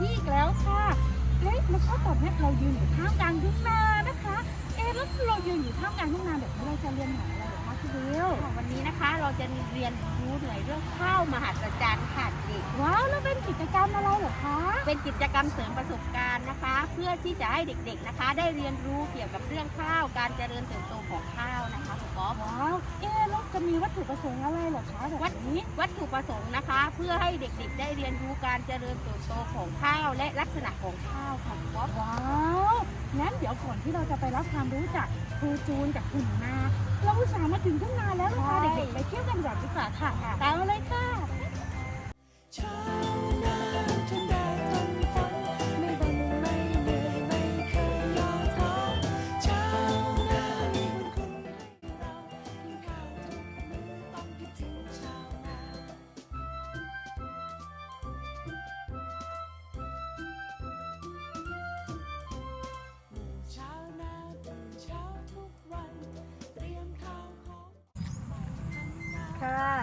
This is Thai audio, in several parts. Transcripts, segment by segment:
ที่อีกแล้วค่ะเอ๊ะแล้วก็ตอนนี้เรายืนอยู่ท่ามกลางทุ่งนานะคะ เอ๊ะแล้วเรายืนอยู่ท่ามกลางทุ่งนาแบบนี้เราจะเรียนหาอะไรเหรอคะพี่บิวค่ะวันนี้นะคะเราจะเรียนรู้หน่วยเรื่องข้าวมหัศจรรย์ค่ะเด็กว้าวแล้วเป็นกิจกรรมอะไรเหรอคะ เป็นกิจกรรมเสริมประสบการณ์นะคะ เพื่อที่จะให้เด็กๆนะคะ ได้เรียนรู้เกี่ยวกับเรื่องข้าวการเจริญเติบโตของข้าวนะคะคุณก๊อ จะมีวัตถุประสงค์อะไรเหรอคะแบบนี้วัตถุประสงค์นะคะ เพื่อให้เด็กๆ ได้เรียนรู้การเจริญเติบโตของข้าวและลักษณะของข้าวค่ะคุณก๊อฟว้าวงั้นเดี๋ยวก่อนที่เราจะไปรับความรู้จากครูจูนจากคุณนาเราอุตส่าห์มาถึงทุ่งนาแล้วเราพาเด็กๆไปเที่ยวกันก่อนดีกว่าค่ะตามมาเลยค่ะ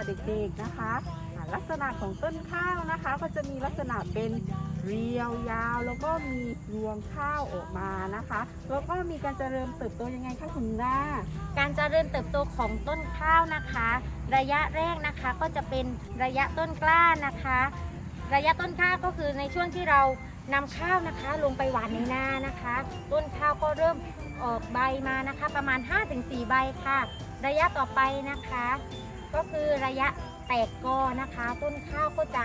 เด็กๆนะคะลักษณะของต้นข้าวนะคะ ก็จะมีลักษณะเป็นเรียวยาวแล้วก็มีรวงข้าวออกมานะคะ แล้วก็มีการเจริญเติบโตยังไงคะคุณด้าการเจริญเติบโตของต้นข้าวนะคะ ระยะแรกนะคะก็จะเป็นระยะต้นกล้านะคะ ระยะต้นข้าวก็คือในช่วงที่เรานำข้าวนะคะลงไปหว่านในนานะคะ ต้นข้าวก็เริ่มออกใบมานะคะ ประมาณ 5-4 ใบค่ะ ระยะต่อไปนะคะ ก็คือระยะแตกกอนะคะ ต้นข้าวก็จะ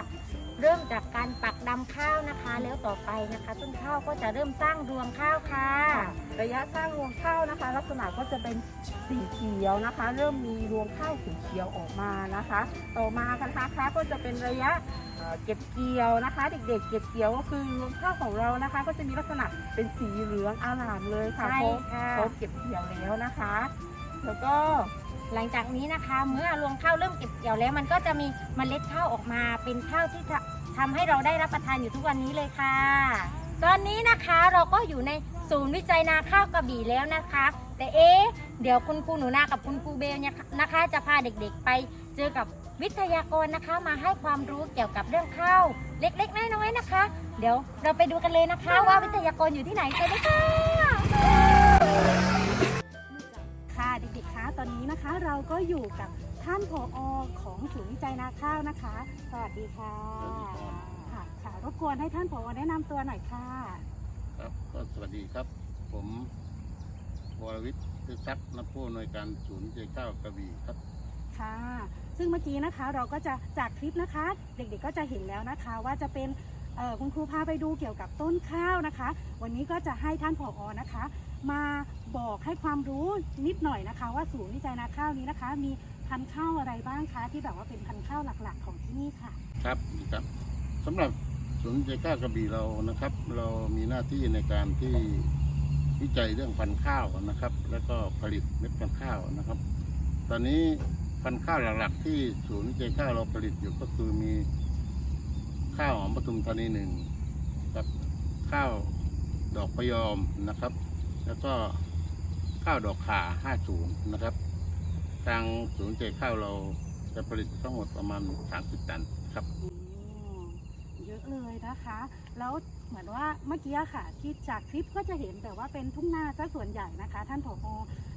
เริ่มจากการปักดำข้าวนะคะ แล้วต่อไปนะคะ ต้นข้าวก็จะเริ่มสร้างรวงข้าวค่ะ ระยะสร้างรวงข้าวนะคะ ลักษณะก็จะเป็นสีเขียวนะคะ เริ่มมีรวงข้าวสีเขียวออกมานะคะ ต่อมาค่ะนะคะก็จะเป็นระยะเอ่อเก็บเกี่ยวนะคะ เด็กๆ เก็บเกี่ยวก็คือรวงข้าวของเรานะคะ ก็จะมีลักษณะเป็นสีเหลืองอลามเลยค่ะใช่เพราะค่ะเขาเก็บเกี่ยวแล้วนะคะ แล้วก็ หลังจากนี้นะคะ เมื่อรวงข้าวเริ่มเก็บเกี่ยวแล้ว มันก็จะมีเมล็ดข้าวออกมาเป็นข้าวที่จะทำให้เราได้รับประทานอยู่ทุกวันนี้เลยค่ะ ตอนนี้นะคะเราก็อยู่ในศูนย์วิจัยนาข้าวกระบี่แล้วนะคะ แต่เอ๊ะเดี๋ยวคุณครูหนูนากับคุณครูเบลเนี่ยนะคะ จะพาเด็กๆไปเจอกับวิทยากรนะคะ มาให้ความรู้เกี่ยวกับเรื่องข้าวเล็กๆน้อยๆนะคะ เดี๋ยวเราไปดูกันเลยนะคะ ว่าวิทยากรอยู่ที่ไหนไปเลยค่ะ ค่ะเด็กๆคะ ตอนนี้นะคะเราก็อยู่กับท่านผอของศูนย์วิจัยนาข้าวนะคะ สวัสดีค่ะค่ะค่ะรบกวนให้ท่านผอแนะนำตัวหน่อยค่ะครับก็สวัสดีครับ ผมวรวิทย์คือทรัพย์นักผู้อำนวยการศูนย์เจเก้ากระบี่ครับ ค่ะ ซึ่งเมื่อกี้นะคะเราก็จะจากคลิปนะคะ เด็กๆก็จะเห็นแล้วนะคะว่าจะเป็นเอ่อคุณครูพาไปดูเกี่ยวกับต้นข้าวนะคะ วันนี้ก็จะให้ท่านผอนะคะ มาบอกให้ความรู้นิดหน่อยนะคะ ว่าศูนย์วิจัยนาข้าวนี้นะคะ มีพันธุ์ข้าวอะไรบ้างคะที่แบบว่าเป็นพันธุ์ข้าวหลักๆ ของที่นี่ค่ะ ครับครับสำหรับศูนย์เจเก้าวกระบี่เรานะครับ เรามีหน้าที่ในการที่วิจัยเรื่องพันธุ์ข้าวนะครับ แล้วก็ผลิตเม็ดพันธุ์ข้าวนะครับ ตอนนี้พันธุ์ข้าวหลักๆ ที่ศูนย์เจเก้าวเราผลิตอยู่ก็คือมีข้าวหอมปทุมธานีหนึ่งครับข้าวดอกพยอมนะครับ แล้วก็ข้าวดอกข่า50 นะครับ ทางศูนย์เจข้าวเราจะผลิตทั้งหมดประมาณ 30 ตันครับอืมเยอะเลยนะคะ แล้วเหมือนว่าเมื่อกี้อะค่ะที่จากคลิปก็จะเห็นแต่ว่าเป็นทุ่งนาซะส่วนใหญ่นะคะ ท่านผอ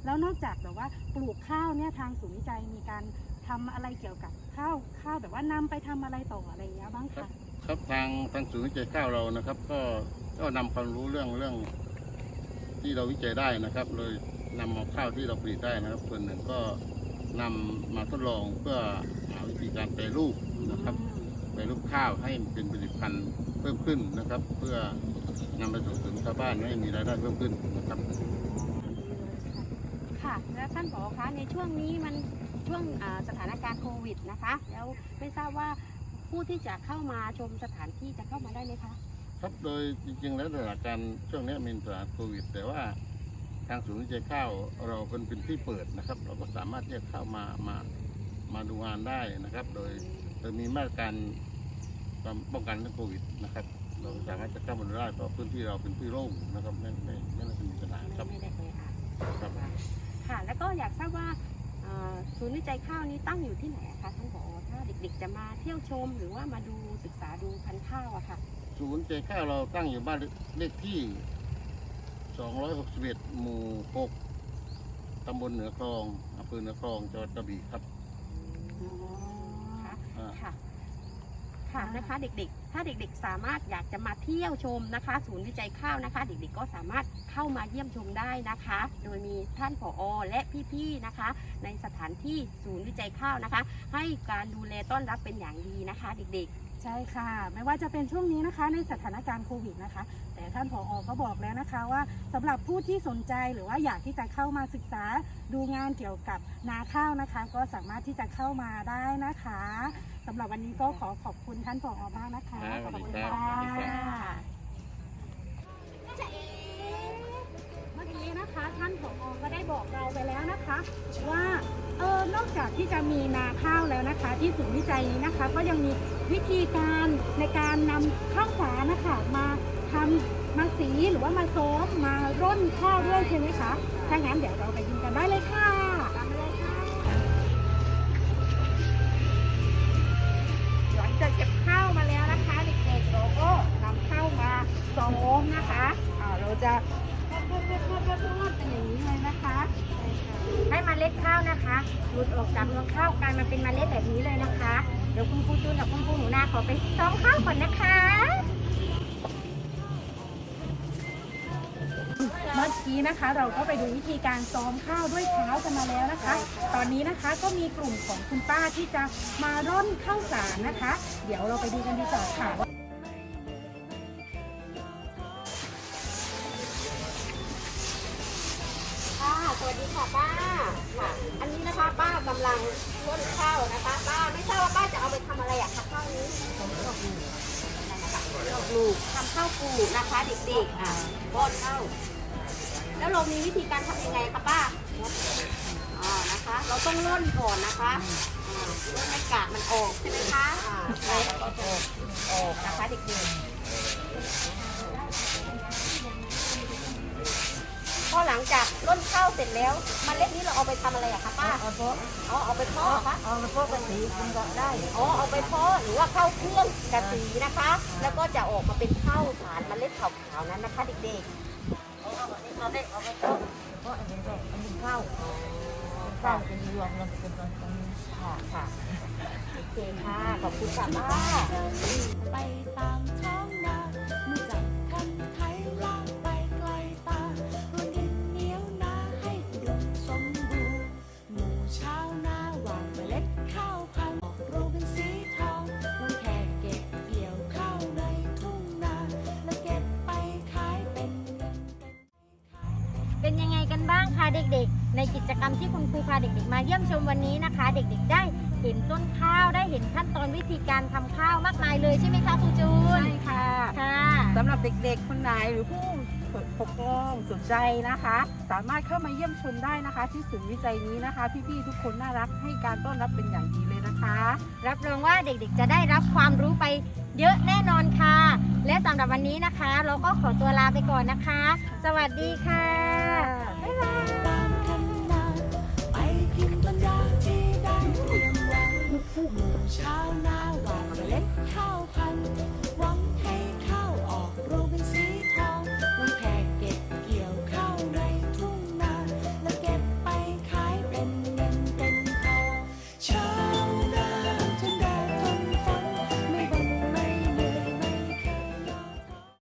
แล้วนอกจากแบบว่าปลูกข้าวเนี่ยทางศูนย์วิจัยมีการทำอะไรเกี่ยวกับข้าวข้าวแบบว่านำไปทำอะไรต่ออะไรอย่างเงี้ยบ้างคะ ครับทางทางศูนย์วิจัยข้าวเรานะครับ ก็ก็นำความรู้เรื่องเรื่อง ที่เราวิจัยได้นะครับ เลยนำเอาข้าวที่เราผลิตได้นะครับ ส่วนหนึ่งก็นำมาทดลองเพื่อหาวิธีการแปรรูปนะครับแปรรูปข้าวให้เป็นผลิตภัณฑ์เพิ่มขึ้นนะครับ เพื่อนำไปส่งเสริมชาวบ้านให้มีรายได้เพิ่มขึ้นนะครับ ค่ะแล้วท่านผอคะในช่วงนี้มันช่วงอ่าสถานการณ์โควิดนะคะ แล้วไม่ทราบว่าผู้ที่จะเข้ามาชมสถานที่จะเข้ามาได้ไหมคะ ครับโดยจริงๆ แล้วสถานการณ์ช่วงนี้มีสถานการณ์โควิด แต่ว่าทางศูนย์วิจัยข้าวเราเป็นเป็นที่เปิดนะครับ เราก็สามารถที่จะเข้ามามามาดูงานได้นะครับ โดยโดยมีมาตรการความป้องกันเรื่องโควิดนะครับ เราสามารถจะเข้ามาดูได้เพราะพื้นที่เราเป็นที่โล่งนะครับไม่ไม่ไม่น่าจะมีปัญหาครับไม่ได้เลยค่ะครับค่ะแล้วก็อยากทราบว่าอ่าศูนย์วิจัยข้าวนี้ตั้งอยู่ที่ไหนอะคะท่านผอถ้าเด็กๆ จะมาเที่ยวชมหรือว่ามาดูศึกษาดูพันธุ์ข้าวอะค่ะค ศูนย์ใจข้าวเราตั้งอยู่บ้านเลขที่ 261 หมู่ 6 ตำบลเหนือคลองอำเภอเหนือคลองจังหวัดกระบี่ครับค่ะอ่า ค่ะ ค่ะนะคะเด็กๆ ถ้าเด็กๆ สามารถอยากจะมาเที่ยวชมนะคะ ศูนย์วิจัยข้าวนะคะ เด็กๆ ก็สามารถเข้ามาเยี่ยมชมได้นะคะ โดยมีท่านผอและพี่ๆ นะคะ ในสถานที่ศูนย์วิจัยข้าวนะคะ ให้การดูแลต้อนรับเป็นอย่างดีนะคะ เด็ก ใช่ค่ะ ไม่ว่าจะเป็นช่วงนี้นะคะ ในสถานการณ์โควิดนะคะ แต่ท่านผออก็บอกแล้วนะคะว่าสำหรับผู้ที่สนใจหรือว่าอยากที่จะเข้ามาศึกษาดูงานเกี่ยวกับนาข้าวนะคะ ก็สามารถที่จะเข้ามาได้นะคะสำหรับวันนี้ก็ขอขอบคุณท่านผอมากนะคะครับขอบคุณสวัสดีครับค่ะสวัสดีครับเมื่อกี้นะคะท่านผอก็ได้บอกเราไปแล้วนะคะว่า เออนอกจากที่จะมีนาข้าวแล้วนะคะ ที่ศูนย์วิจัยนี้นะคะ ก็ยังมีวิธีการในการนำข้าวสารนะคะมาทำมาสีหรือว่ามาซ้อมมาร่นข้าวด้วยใช่ไหมคะถ้างั้นเดี๋ยวเราไปดูกันได้เลยค่ะ ขอไปซ้อมข้าวก่อนนะคะเมื่อกี้นะคะเราก็ไปดูวิธีการซ้อมข้าวด้วยเท้ากันมาแล้วนะคะ ตอนนี้นะคะก็มีกลุ่มของคุณป้าที่จะมาร่อนข้าวสารนะคะ เดี๋ยวเราไปดูกันดีกว่าค่ะว่า ค่ะป้าค่ะ อันนี้นะคะป้ากำลังร่นข้าวนะคะ ป้าไม่ทราบว่าป้าจะเอาไปทำอะไรอะคะข้าวนี้ดอกลูกทำข้าวปูนะคะเด็กๆอะป้อนข้าวแล้วเรามีวิธีการทำยังไงคะป้าอ่านะคะ เราต้องร่นก่อนนะคะร่นให้กากมันออกใช่ไหมคะอ่าใช่ออกออกนะคะเด็กๆ จากร่นข้าวเสร็จแล้วเมล็ดนี้เราเอาไปทำอะไรอะคะป้าเอาเพาะเอาเอาไปเพาะคะเอาไปเพาะกะสีมันก็ได้อ๋อเอาไปเพาะหรือว่าเข้าเครื่องกะสีนะคะ แล้วก็จะออกมาเป็นข้าวสารเมล็ดขาวๆนั้นนะคะเด็กๆเอาเอาเอาไปเอาไปเพาะเพาะอันนี้ก็อันนี้ข้าวข้าวเป็นรวมแล้วเป็นค่ะค่ะโอเคค่ะขอบคุณค่ะป้าไปตามท้อง เป็นเป็นยังไงกันบ้างคะเด็กๆ ในกิจกรรมที่คุณครูพาเด็กๆ มาเยี่ยมชมวันนี้นะคะ เด็กๆ ได้เห็นต้นข้าวได้เห็นขั้นตอนวิธีการทำข้าวมากมายเลยใช่ไหมคะครูจูนใช่ค่ะค่ะสำหรับเด็กๆ คนไหนหรือผู้ปกครองสนใจนะคะ สามารถเข้ามาเยี่ยมชมได้นะคะ ที่ศูนย์วิจัยนี้นะคะ พี่ๆทุกคนน่ารักให้การต้อนรับเป็นอย่างดีเลยนะคะ รับรองว่าเด็กๆ จะได้รับความรู้ไปเยอะแน่นอนค่ะ และสำหรับวันนี้นะคะ เราก็ขอตัวลาไปก่อนนะคะ สวัสดีค่ะ บ๊ายบายตามคันนาไปพิมพ์ปัญญาที่ได้เรียนไว้หมู่ชาวนาหว่านเมล็ดข้าวพันธุ์